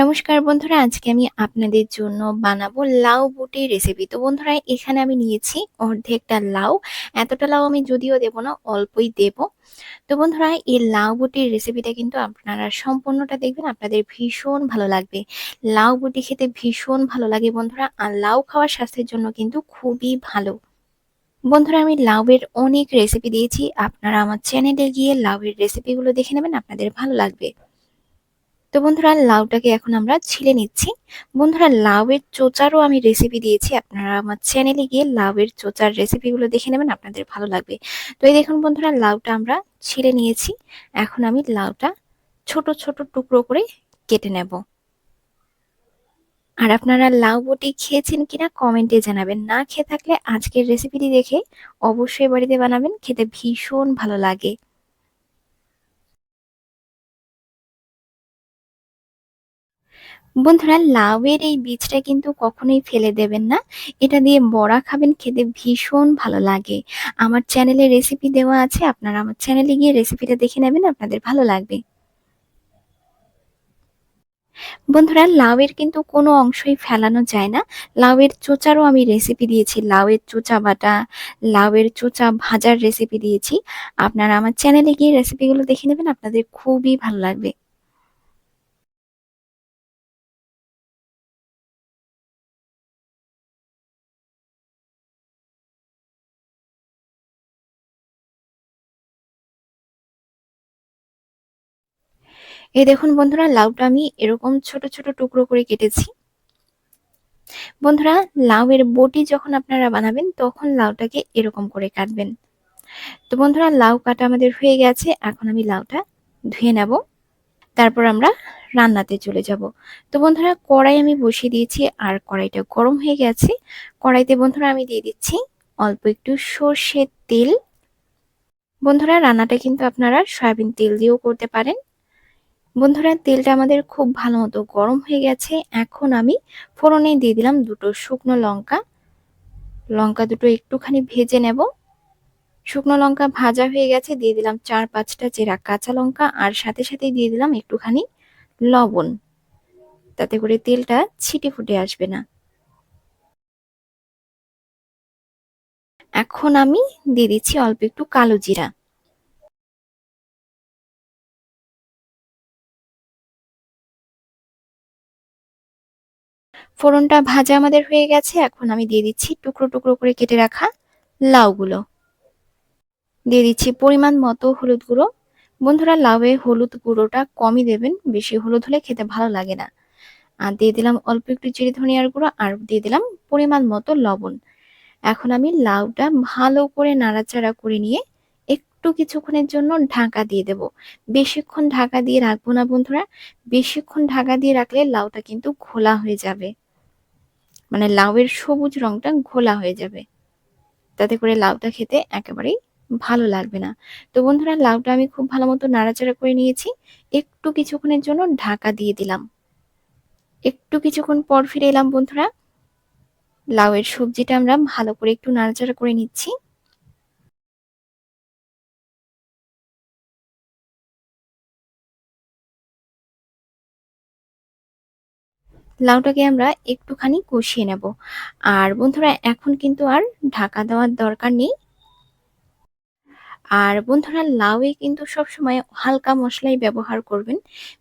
নমস্কার বন্ধুরা, আজকে আমি আপনাদের জন্য বানাবো লাউ বুটি রেসিপি তো বন্ধুরা, এখানে আমি নিয়েছি অর্ধেকটা লাউ। এতটা লাউ আমি যদিও দেব না, অল্পই দেব। তো বন্ধুরা, এই লাউ বুটির রেসিপিটা কিন্তু আপনারা সম্পূর্ণটা দেখবেন, আপনাদের ভীষণ ভালো লাগবে। লাউ বুটি খেতে ভীষণ ভালো লাগে বন্ধুরা, আর লাউ খাওয়া স্বাস্থ্যের জন্য কিন্তু খুবই ভালো। বন্ধুরা, আমি লাউয়ের অনেক রেসিপি দিয়েছি, আপনারা আমার চ্যানেলে গিয়ে লাউয়ের রেসিপিগুলো দেখে নেবেন, আপনাদের ভালো লাগবে। তো বন্ধুরা, লাউটাকে এখন আমরা ছিলে নিচ্ছি। বন্ধুরা, লাউয়ের চোচারও আমি রেসিপি দিয়েছি। আপনারা আমার চ্যানেলে গিয়ে লাউয়ের চোচার রেসিপিগুলো দেখে নেবেন, আপনাদের ভালো লাগবে। তো এই দেখুন বন্ধুরা, লাউটা আমরা ছিলে নিয়েছি। এখন আমি লাউটা ছোট ছোট টুকরো করে কেটে নেব। আর আপনারা লাউ বটি খেয়েছেন কিনা কমেন্টে জানাবেন। না খেয়ে থাকলে আজকের রেসিপিটি দেখে অবশ্যই বাড়িতে বানাবেন, খেতে ভীষণ ভালো লাগে। বন্ধুরা, লাউয়ের এই বীজটা কিন্তু কখনোই ফেলে দেবেন না। এটা দিয়ে বড়া খাবেন, খেতে ভীষণ ভালো লাগে। আমার চ্যানেলে রেসিপি দেওয়া আছে, আপনারা আমার চ্যানেলে গিয়ে রেসিপিটা দেখে নেবেন, আপনাদের ভালো লাগবে। বন্ধুরা, লাউয়ের কিন্তু কোনো অংশই ফেলানো যায় না। লাউয়ের চোচারও আমি রেসিপি দিয়েছি। লাউয়ের চোচা বাটা, লাউয়ের চোচা ভাজার রেসিপি দিয়েছি। আপনারা আমার চ্যানেলে গিয়ে রেসিপিগুলো দেখে নেবেন, আপনাদের খুবই ভালো লাগবে। এই দেখুন বন্ধুরা, লাউটা আমি এরকম ছোট ছোট টুকরো করে কেটেছি। বন্ধুরা, লাউয়ের বটি যখন আপনারা বানাবেন, তখন লাউটাকে এরকম করে কাটবেন। তো বন্ধুরা, লাউ কাটা আমাদের হয়ে গেছে। এখন আমি লাউটা ধুয়ে নেব। তারপর আমরা রান্নাতে চলে যাব। তো বন্ধুরা, কড়াই আমি বসিয়ে দিয়েছি, আর কড়াইটা গরম হয়ে গেছে। কড়াইতে বন্ধুরা, আমি দিয়ে দিচ্ছি অল্প একটু সর্ষের তেল। বন্ধুরা, রান্নাটা কিন্তু আপনারা সয়াবিন তেল দিয়েও করতে পারেন। বন্ধুরা, তেলটা আমাদের খুব ভালো মতো গরম হয়ে গেছে। এখন আমি ফোড়নে দিয়ে দিলাম দুটো শুকনো লঙ্কা। লঙ্কা দুটো একটুখানি ভেজে নেব। শুকনো লঙ্কা ভাজা হয়ে গেছে, দিয়ে দিলাম চার পাঁচটা চেরা কাঁচা লঙ্কা আর সাথে সাথে দিয়ে দিলাম একটুখানি লবণ। তাতে করে তেলটা ছিটে ফুটে আসবে না। এখন আমি দিয়ে দিচ্ছি অল্প একটু কালো জিরা। ফোড়নটা ভাজা আমাদের হয়ে গেছে। এখন আমি দিয়ে দিচ্ছি টুকরো টুকরো করে কেটে রাখা লাউগুলো। দিয়ে দিচ্ছি পরিমাণ মতো হলুদ গুঁড়ো। বন্ধুরা, লাউয়ে হলুদ গুঁড়োটা কমই দেবেন, বেশি হলুদ হলে খেতে ভালো লাগে না। আর দিয়ে দিলাম অল্প একটু চিড়ি ধনিয়ার গুঁড়ো আর দিয়ে দিলাম পরিমাণ মতো লবণ। এখন আমি লাউটা ভালো করে নাড়াচাড়া করে নিয়ে একটু কিছুক্ষণের জন্য ঢাকা দিয়ে দেব। বেশিক্ষণ ঢাকা দিয়ে রাখব না বন্ধুরা, বেশিক্ষণ ঢাকা দিয়ে রাখলে লাউটা কিন্তু ঘোলা হয়ে যাবে। মানে লাউয়ের সবুজ রংটা ঘোলা হয়ে যাবে। তাতে করে লাউটা খেতে একেবারেই ভালো লাগবে না। তো বন্ধুরা, লাউটা আমি খুব ভালো মতো নাড়াচাড়া করে নিয়েছি। একটু কিছুক্ষণের জন্য ঢাকা দিয়ে দিলাম। একটু কিছুক্ষণ পর ফিরে এলাম বন্ধুরা। লাউয়ের সবজিটা আমরা ভালো করে একটু নাড়াচাড়া করে নিচ্ছি। লাউটাকে আমরা একটুখানি কষিয়ে নেব। আর বন্ধুরা, এখন কিন্তু আর ঢাকা দেওয়ার দরকার নেই। আর বন্ধুরা, লাউয়ে কিন্তু সবসময় হালকা মশলাই ব্যবহার করবেন।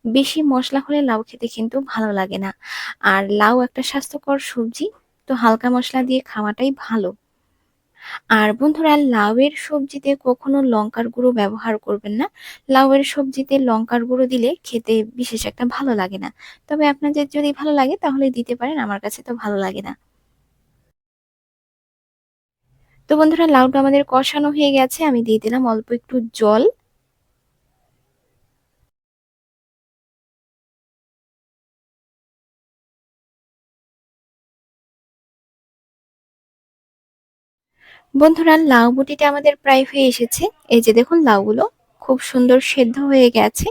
বেশি মশলা হলে লাউ খেতে কিন্তু ভালো লাগে না। আর লাউ একটা স্বাস্থ্যকর সবজি, তো হালকা মশলা দিয়ে খাওয়াটাই ভালো। আর বন্ধুরা, লাউয়ের সবজিতে কখনো লঙ্কার গুঁড়ো ব্যবহার করবেন না। লাউয়ের সবজিতে লঙ্কার গুঁড়ো দিলে খেতে বিশেষ একটা ভালো লাগে না। তবে আপনাদের যদি ভালো লাগে তাহলে দিতে পারেন, আমার কাছে তো ভালো লাগে না। তো বন্ধুরা, লাউটা আমাদের কষানো হয়ে গেছে, আমি দিয়ে দিলাম অল্প একটু জল। বন্ধুরা, লাউ বুটিটা আমাদের প্রায় হয়ে এসেছে। এই যে দেখুন লাউগুলো খুব সুন্দর সেদ্ধ হয়ে গেছে।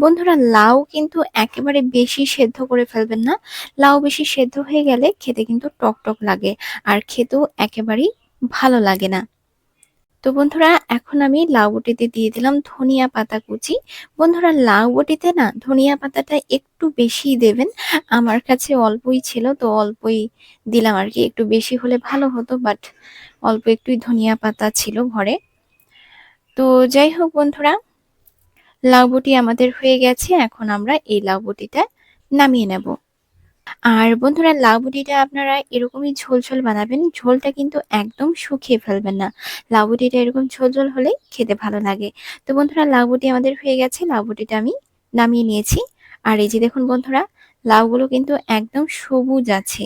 বন্ধুরা, লাউ কিন্তু একেবারে বেশি সেদ্ধ করে ফেলবেন না। লাউ বেশি সেদ্ধ হয়ে গেলে খেতে কিন্তু টক টক লাগে আর খেতেও একেবারেই ভালো লাগে না। তো বন্ধুরা, এখন আমি লাউ বটিতে দিয়ে দিলাম ধনিয়া পাতা কুচি। বন্ধুরা, লাউ বটিতে না ধনিয়া পাতাটা একটু বেশি দেবেন। আমার কাছে অল্পই ছিল, তো অল্পই দিলাম আর কি। একটু বেশি হলে ভালো হতো বাট অল্প একটুই ধনিয়া পাতা ছিল ঘরে। তো যাই হোক বন্ধুরা লাউ বটি আমাদের হয়ে গেছে। এখন আমরা এই লাউ বটিটা নামিয়ে নেব। আর বন্ধুরা লাউ বটিটা আপনারা এরকমই ঝোল ঝোল বানাবেন। ঝোলটা কিন্তু একদম শুকিয়ে ফেলবেন না। লাউ বটিটা এরকম ঝোল ঝোল হলে খেতে ভালো লাগে। তো বন্ধুরা লাউ বটি আমাদের হয়ে গেছে। লাউ বটিটা আমি নামিয়ে নিয়েছি। আর এই যে দেখুন বন্ধুরা, লাউগুলো কিন্তু একদম সবুজ আছে।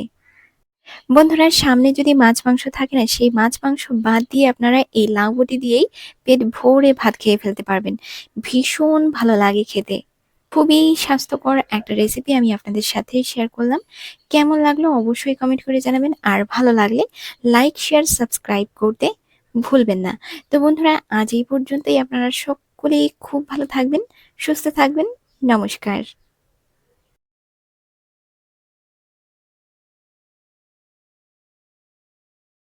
বন্ধুরা, সামনে যদি মাছ মাংস থাকে না, সেই মাছ মাংস বাদ দিয়ে আপনারা এই লাউ বটি দিয়েই পেট ভরে ভাত খেয়ে ফেলতে পারবেন। ভীষণ ভালো লাগে খেতে। খুবই স্বাস্থ্যকর একটা রেসিপি আমি আপনাদের সাথে শেয়ার করলাম। কেমন লাগল অবশ্যই কমেন্ট করে জানাবেন। আর ভালো লাগলে লাইক শেয়ার সাবস্ক্রাইব করতে ভুলবেন না। তো বন্ধুরা, আজ এই পর্যন্তই। আপনারা সকলেই খুব ভালো থাকবেন, সুস্থ থাকবেন। নমস্কার।